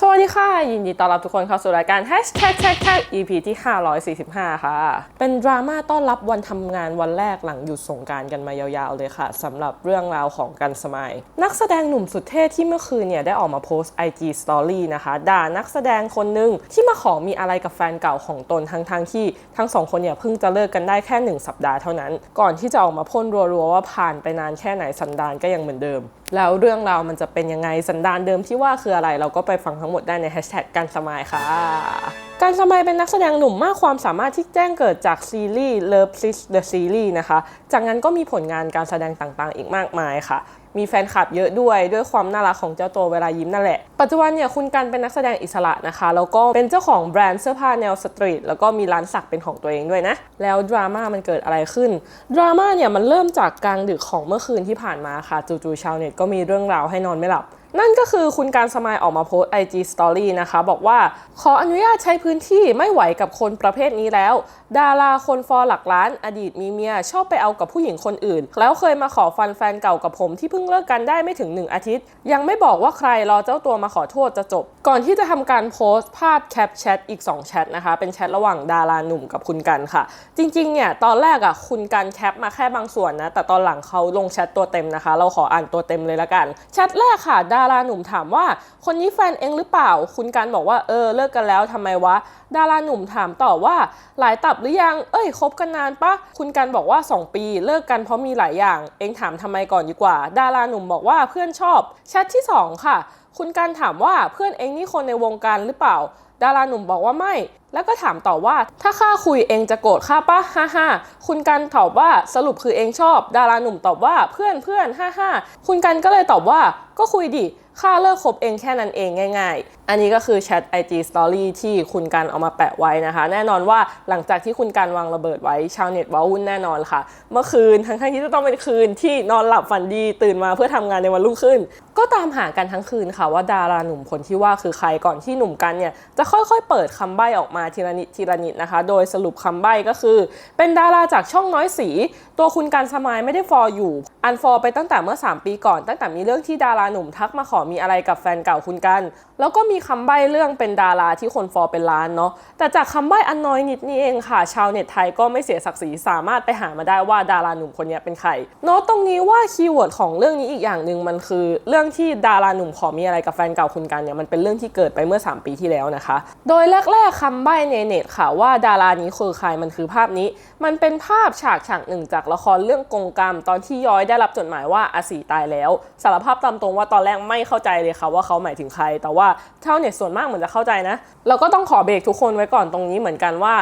สวัสดีค่ะ ยินดีต้อนรับทุกคนเข้าสู่รายการ Hashtag Tag Tag EP ที่ 545 ค่ะ เป็นดราม่าต้อนรับวันทำงานวันแรกหลังหยุดสงการกันมายาวๆเลยค่ะสำหรับเรื่องราวของกันสมัย นักแสดงหนุ่มสุดเท่ที่เมื่อคืนเนี่ย ได้ออกมาโพสต์ IG Story นะคะ ด่านักแสดงคนหนึ่งที่มาขอมีอะไรกับแฟนเก่าของตนทั้งๆทที่ทั้งสองคนเนี่ยเพิ่งจะเลิกกันได้แค่หนึ่งสัปดาห์เท่านั้น ก่อนที่จะออกมาพ่นรัวๆว่าผ่านไปนานแค่ไหนสันดานก็ยังเหมือนเดิม แล้วเรื่องราวมันจะเป็นยังไงสันดานเดิมที่ว่าคืออะไรเราก็ไปฟังทั้งหมดได้ในแฮชแท็กการสมายค่ะ การสมายเป็นนักแสดงหนุ่มมากความสามารถที่แจ้งเกิดจากซีรีส์ Love Sis the Series นะคะ จากนั้นก็มีผลงานการแสดงต่างๆ อีกมากมายค่ะมีแฟนคลับเยอะด้วยด้วยความน่ารักของเจ้าตัวเวลายิ้มนั่นแหละ ปัจจุบันเนี่ยคุณกันเป็นนักแสดงอิสระนะคะ แล้วก็เป็นเจ้าของแบรนด์เสื้อผ้าแนวสตรีทแล้วก็มีร้านสักเป็นของตัวเองด้วยนะ แล้วดราม่ามันเกิดอะไรขึ้น ดราม่าเนี่ยมันเริ่มจากกลางดึกของเมื่อคืนที่ผ่านมาค่ะ จู่ๆชาวเน็ตก็มีเรื่องราวให้นอนไม่หลับ นั่นก็คือคุณการสมายออกมาโพสต์ IG Story นะคะ บอกว่าขออนุญาตใช้พื้นที่ไม่ไหวกับคนประเภทนี้แล้ว ดาราคนฟอร์หลักล้าน อดีตมีเมีย ชอบไปเอากับผู้หญิงคนอื่น แล้วเคยมาขอฟันแฟนเก่ากับผมที่เพิ่งเลิกกันได้ไม่ถึง 1 อาทิตย์ ยังไม่บอกว่าใครรอเจ้าตัวมาขอโทษจะจบ ก่อนที่จะทำการโพสต์ภาพแคปแชทอีก 2 แชทนะคะ เป็นแชทระหว่างดาราหนุ่มกับคุณกันค่ะ จริงๆเนี่ยตอนแรกอะคุณกันแคปมาแค่บางส่วนนะแต่ตอนหลังเขาลงแชทตัวเต็มนะคะ เราขออ่านตัวเต็มเลยละกันแชทแรกค่ะดาาราหนุ่มถามว่า คนนี้แฟนเองหรือเปล่า คุณกันบอกว่าเออเลิกกันแล้วทำไมวะ ดาราหนุ่มถามต่อว่าหลายตับหรือยัง เอ้ยคบกันนานปะคุณกันบอกว่า 2 ปี เลิกกันเพราะมีหลายอย่าง เองถามทำไมก่อนดีกว่า ดาราหนุ่มบอกว่าเพื่อนชอบแชทที่ 2 ค่ะ คุณการถามว่าเพื่อนเองนี่คนในวงการหรือเปล่า ดาราหนุ่มบอกว่าไม่ แล้วก็ถามต่อว่า ถ้าข้าคุยเองจะโกรธข้าปะฮ่าฮ่าคุณกันตอบว่าสรุปคือเองชอบ ดาราหนุ่มตอบว่าเพื่อนเพื่อนฮ่าฮ่าคุณกันก็เลยตอบว่าก็คุยดิ ข้าเลิกคบเองแค่นั้นเองง่ายๆ อันนี้ก็คือแชท IG Story ที่คุณกันเอามาแปะไว้นะคะ แน่นอนว่าหลังจากที่คุณกันวางระเบิดไว้ชาวเน็ตว้าวุ่นแน่นอนค่ะ เมื่อคืนทั้งที่จะต้องเป็นคืนที่นอนหลับฝันดีตื่นมาเพื่อทำงานในวันรุ่งขึ้น ก็ตามหากันทั้งคืนค่ะว่าดาราหนุ่มคนที่ว่าคือใครก่อนที่หนุ่มกันเนี่ยจะค่อยๆ เปิดคำใบ้ออกมาทีละนิดทีละนิดนะคะ โดยสรุปคำใบ้ก็คือ เป็นดาราจากช่องน้อยสี ตัวคุณกันสมายไม่ได้ฟอลอยู่ อันฟอลไปตั้งแต่เมื่อ 3 ปีก่อน ตั้งแต่มีเรื่องที่ดาราหนุ่มทักมาขอมีอะไรกับแฟนเก่าคุณกัน แล้วก็มีคำใบ้เรื่องเป็นดาราที่คนฟอลเป็นล้านเนาะแต่จากคำใบ้อันน้อยนิดนี่เองค่ะ ชาวเน็ตไทยก็ไม่เสียศักดิ์ศรีสามารถไปหามาได้ว่าดาราหนุ่มคนนี้เป็นใครโน้ตตรงนี้ว่าคีย์เวิร์ดของเรื่องนี้อีกอย่างหนึ่งมันคือ เรื่องที่ดาราหนุ่มขอมีอะไรกับแฟนเก่าคุณกันเนี่ยมันเป็นเรื่องที่เกิดไปเมื่อ 3 ปีที่แล้วนะคะ โดยแรกๆคำใบ้ในเน็ตค่ะว่าดารานี้คือใครมันคือภาพนี้ มันเป็นภาพฉากฉากหนึ่งจากละครเรื่องกงกรรมตอนที่ย้อยได้รับจดหมายว่าอาศีตายแล้วสารภาพตามตรงว่าตอนแรกไม่เข้าใจเลยค่ะว่าเขาหมายถึงใคร แต่ว่าชาวเน็ตส่วนมากเหมือนจะเข้าใจนะเราก็ต้องขอเบรกทุกคนไว้ก่อนตรงนี้เหมือนกันว่า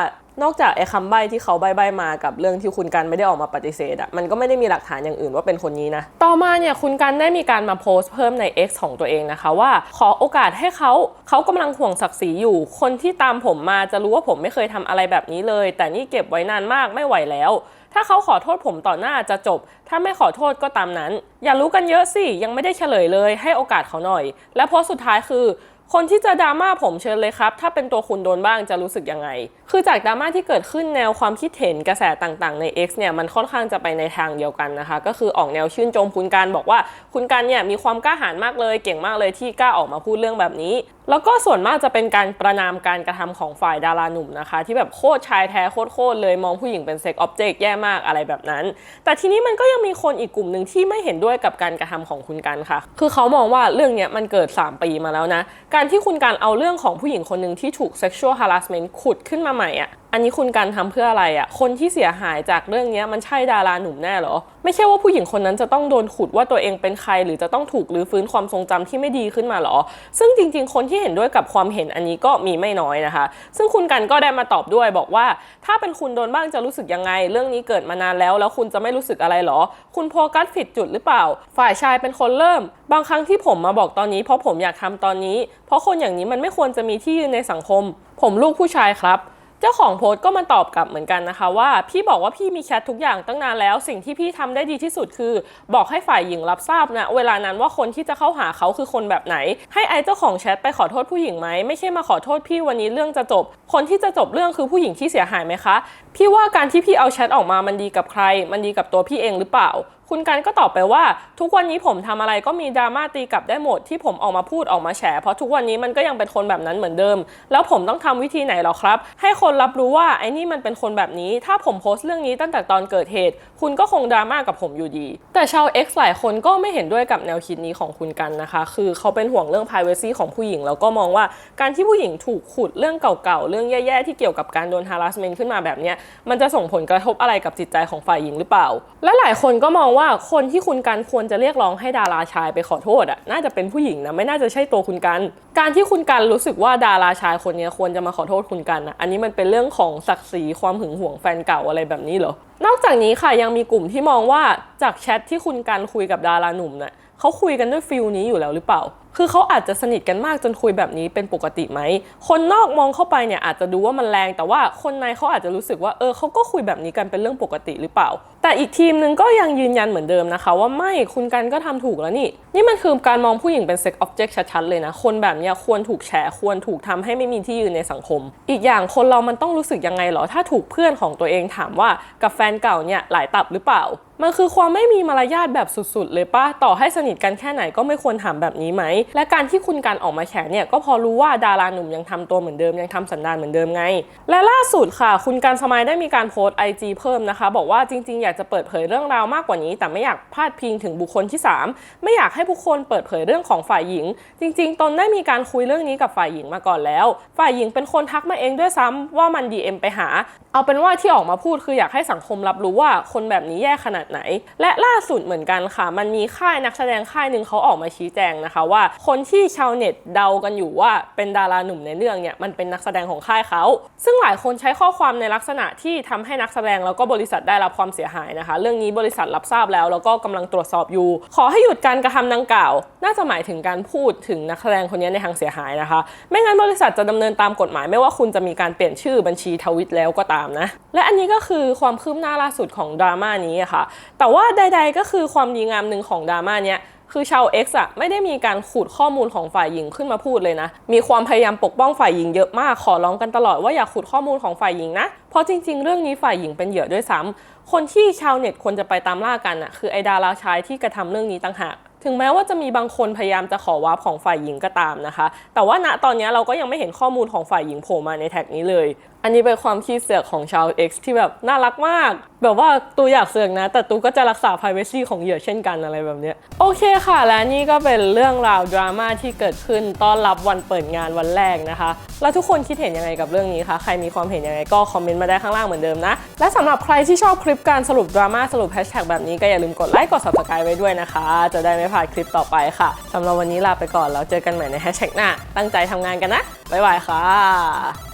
นอกจากไอ้คำใบ้ที่เขาใบ้ๆมากับเรื่องที่คุณกันไม่ได้ออกมาปฏิเสธอะมันก็ไม่ได้มีหลักฐานอย่างอื่นว่าเป็นคนนี้นะ ต่อมาเนี่ยคุณกันได้มีการมาโพสต์เพิ่มใน X ของตัวเองนะคะว่า ขอโอกาสให้เขาเขากำลังห่วงศักดิ์ศรีอยู่ คนที่ตามผมมาจะรู้ว่าผมไม่เคยทำอะไรแบบนี้เลย แต่นี่เก็บไว้นานมากไม่ไหวแล้ว ถ้าเขาขอโทษผมต่อหน้าจะจบ ถ้าไม่ขอโทษก็ตามนั้น อย่ารู้กันเยอะสิ ยังไม่ได้เฉลยเลย ให้โอกาสเขาหน่อย และโพสต์สุดท้ายคือ คนที่จะดราม่าผมเชิญเลยครับ ถ้าเป็นตัวคุณโดนบ้างจะรู้สึกยังไง คือจากดราม่าที่เกิดขึ้นแนวความคิดเห็นกระแสต่างๆใน X เนี่ยมันค่อนข้างจะไปในทางเดียวกันนะคะ ก็คือออกแนวชื่นชมคุณการบอกว่า คุณการเนี่ยมีความกล้าหาญมากเลย เก่งมากเลยที่กล้าออกมาพูดเรื่องแบบนี้แล้วก็ส่วนมากจะเป็นการประนามการกระทำของฝ่ายดาราหนุ่มนะคะ ที่แบบโคตรชายแท้โคตรเลยมองผู้หญิงเป็นเซ็กออบเจกต์แย่มากอะไรแบบนั้น แต่ทีนี้มันก็ยังมีคนอีกกลุ่มหนึ่งที่ไม่เห็นด้วยกับการกระทำของคุณกันค่ะ คือเขามองว่าเรื่องนี้มันเกิด 3 ปีมาแล้วนะ การที่คุณการเอาเรื่องของผู้หญิงคนหนึ่งที่ถูก sexual harassment ขุดขึ้นมาใหม่อะ อันนี้คุณการทำเพื่ออะไรอะ่ะ คนที่เสียหายจากเรื่องนี้มันใช่ดาราหนุ่มแน่หรอ ไม่ใช่ว่าผู้หญิงคนนั้นจะต้องโดนขุดว่าตัวเองเป็นใคร หรือจะต้องถูกรื้อฟื้นความทรงจำที่ไม่ดีขึ้นมาหรอ ซึ่งจริง ๆ คนที่เห็นด้วยกับความเห็นอันนี้ก็มีไม่น้อยนะคะ ซึ่งคุณกันก็ได้มาตอบด้วยบอกว่า ถ้าเป็นคุณโดนบ้างจะรู้สึกยังไง เรื่องนี้เกิดมานานแล้ว แล้วคุณจะไม่รู้สึกอะไรหรอ คุณโฟกัสผิดจุดหรือเปล่า ฝ่ายชายเป็นคนเริ่ม บางครั้งที่ผมมาบอกตอนนี้เพราะผมอยากทำตอนนี้ เพราะคนอย่างนี้มันไม่ควรจะมีที่ยืนในสังคม ผมลูกผู้ชายครับ จ้าของโพสต์ก็มาตอบกลับเหมือนกันนะคะว่า พี่บอกว่าพี่มีแชททุกอย่างตั้งนานแล้ว สิ่งที่พี่ทำได้ดีที่สุดคือ บอกให้ฝ่ายหญิงรับทราบนะเวลานั้นว่าคนที่จะเข้าหาเขาคือคนแบบไหน ให้ไอ้เจ้าของแชทไปขอโทษผู้หญิงไหมไม่ใช่มาขอโทษพี่วันนี้เรื่องจะจบ คนที่จะจบเรื่องคือผู้หญิงที่เสียหายไหมคะ พี่ว่าการที่พี่เอาแชทออกมามันดีกับใคร มันดีกับตัวพี่เองหรือเปล่า คุณกันก็ตอบไปว่าทุกวันนี้ผมทำอะไรก็มีดราม่าตีกลับได้หมดที่ผมออกมาพูดออกมาแฉเพราะทุกวันนี้มันก็ยังเป็นคนแบบนั้นเหมือนเดิม แล้วผมต้องทำวิธีไหนหรอครับ ให้คนรับรู้ว่าไอ้นี่มันเป็นคนแบบนี้ ถ้าผมโพสต์เรื่องนี้ตั้งแต่ตอนเกิดเหตุ คุณก็คงดราม่ากับผมอยู่ดี แต่ชาว X หลายคนก็ไม่เห็นด้วยกับแนวคิดนี้ของคุณกันนะคะ คือเขาเป็นห่วงเรื่อง privacy ของผู้หญิงแล้วก็มองว่าการที่ผู้หญิงถูกขุดเรื่องเก่าๆเรื่องแย่ๆที่เกี่ยวกับการโดน harassment ขึ้นมาแบบนี้มันจะส่งผลกระทบอะไรกับจิตใจของฝ่ายหญิงหรือเปล่า และหลายคนก็มองว่าคนที่คุณกันควรจะเรียกร้องให้ดาราชายไปขอโทษอะน่าจะเป็นผู้หญิงนะไม่น่าจะใช่ตัวคุณกัน การที่คุณกันรู้สึกว่าดาราชายคนนี้ควรจะมาขอโทษคุณกันนะอันนี้มันเป็นเรื่องของศักดิ์ศรีความหึงหวงแฟนเก่าอะไรแบบนี้เหรอนอกจากนี้ค่ะยังมีกลุ่มที่มองว่าจากแชทที่คุณกันคุยกับดาราหนุ่มน่ะเขาคุยกันด้วยฟิลนี้อยู่แล้วหรือเปล่า คือเขาอาจจะสนิทกันมากจนคุยแบบนี้เป็นปกติไหม คนนอกมองเข้าไปเนี่ยอาจจะดูว่ามันแรง แต่ว่าคนในเขาอาจจะรู้สึกว่าเออเขาก็คุยแบบนี้กันเป็นเรื่องปกติหรือเปล่า แต่อีกทีมหนึงก็ยังยืนยันเหมือนเดิมนะคะ ว่าไม่คุณกันก็ทำถูกแล้วนี่ นี่มันคือการมองผู้หญิงเป็น sex object ชัดๆเลยนะ คนแบบเนี้ยควรถูกแฉควรถูกทำให้ไม่มีที่ยืนในสังคม อีกอย่างคนเรามันต้องรู้สึกยังไงเหรอถ้าถูกเพื่อนของตัวเองถามว่ากับแฟนเก่าเนี่ยหลายตับหรือเปล่ามันคือความไม่มีมารยาทแบบสุดๆ เลยป้าต่อให้สนิทกันแค่ไหนก็ไม่ควรถามแบบนี้ไหม และการที่คุณการออกมาแฉเนี่ยก็พอรู้ว่าดาราหนุ่มยังทำตัวเหมือนเดิมยังทำสันดานเหมือนเดิมไง และล่าสุดค่ะ คุณการสมัยได้มีการโพสต์ IG เพิ่มนะคะ บอกว่าจริงๆ อยากจะเปิดเผยเรื่องราวมากกว่านี้ แต่ไม่อยากพาดพิงถึงบุคคลที่ 3 ไม่อยากให้ผู้คนเปิดเผยเรื่องของฝ่ายหญิง จริง ๆ ตนได้มีการคุยเรื่องนี้กับฝ่ายหญิงมาก่อนแล้ว ฝ่ายหญิงเป็นคนทักมาเองด้วยซ้ำว่ามัน DM ไปหา เอาเป็นว่าที่ออกมาพูดคืออยากให้สังคมรับรู้ว่าคนแบบนี้แย่ขนาดไหน และล่าสุดเหมือนกันค่ะ มันมีค่ายนักแสดงค่ายหนึ่งเขาออกมาชี้แจงนะคะ ว่าคนที่ชาวเน็ตเดากันอยู่ว่าเป็นดาราหนุ่มในเรื่องเนี่ยมันเป็นนักแสดงของค่ายเขา ซึ่งหลายคนใช้ข้อความในลักษณะที่ทำให้นักแสดงแล้วก็บริษัทได้รับความเสียหายนะคะ เรื่องนี้บริษัทรับทราบแล้วแล้วก็กำลังตรวจสอบอยู่ ขอให้หยุดการกระทำดังกล่าว น่าจะหมายถึงการพูดถึงนักแสดงคนนี้ในทางเสียหายนะคะ ไม่งั้นบริษัทจะดำเนินตามกฎหมายไม่ว่าคุณจะมีการเปลี่ยนชื่อบัญชีทวิตแล้วก็ตามนะ และอันนี้ก็คือความคืบหน้าล่าสุดของดราม่านี้ะค่ะแต่ว่าใด ๆ ก็คือความดีงามหนึ่งของดราม่าเนี้ยคือชาว X อะไม่ได้มีการขูดข้อมูลของฝ่ายหญิงขึ้นมาพูดเลยนะ มีความพยายามปกป้องฝ่ายหญิงเยอะมาก ขอร้องกันตลอดว่าอย่าขูดข้อมูลของฝ่ายหญิงนะ เพราะจริง ๆ เรื่องนี้ฝ่ายหญิงเป็นเหยื่อด้วยซ้ำคนที่ชาวเน็ตควรจะไปตามล่ากันอะคือไอดาราชายที่กระทำเรื่องนี้ต่างหากถึงแม้ว่าจะมีบางคนพยายามจะขอวาร์ปของฝ่ายหญิงก็ตามนะคะ แต่ว่าณตอนนี้เราก็ยังไม่เห็นข้อมูลของฝ่ายหญิงโผล่มาในแท็กนี้เลย อันนี้เป็นความขี้เสือกของชาว X ที่แบบน่ารักมาก แบบว่าตูอยากเสือกนะ แต่ตูก็จะรักษา privacy ของเหยื่อเช่นกันอะไรแบบเนี้ยโอเคค่ะ และนี่ก็เป็นเรื่องราวดราม่าที่เกิดขึ้นต้อนรับวันเปิดงานวันแรกนะคะ แล้วทุกคนคิดเห็นยังไงกับเรื่องนี้คะใครมีความเห็นยังไงก็คอมเมนต์มาได้ข้างล่างเหมือนเดิมนะและสำหรับใครที่ชอบคลิปการสรุปดราม่าสรุปแฮชแท็กแบบนี้ก็อย่าลืมกดไลค์กด subscribe ไว้ด้วยนะคะ จะได้ไม่พลาดคลิปต่อไปค่ะสำหรับวันนี้ลาไปก่อนแล้วเจอกันใหม่ในแฮชแท็กหน้าตั้งใจทำงานกันนะบ๊ายบายค่ะ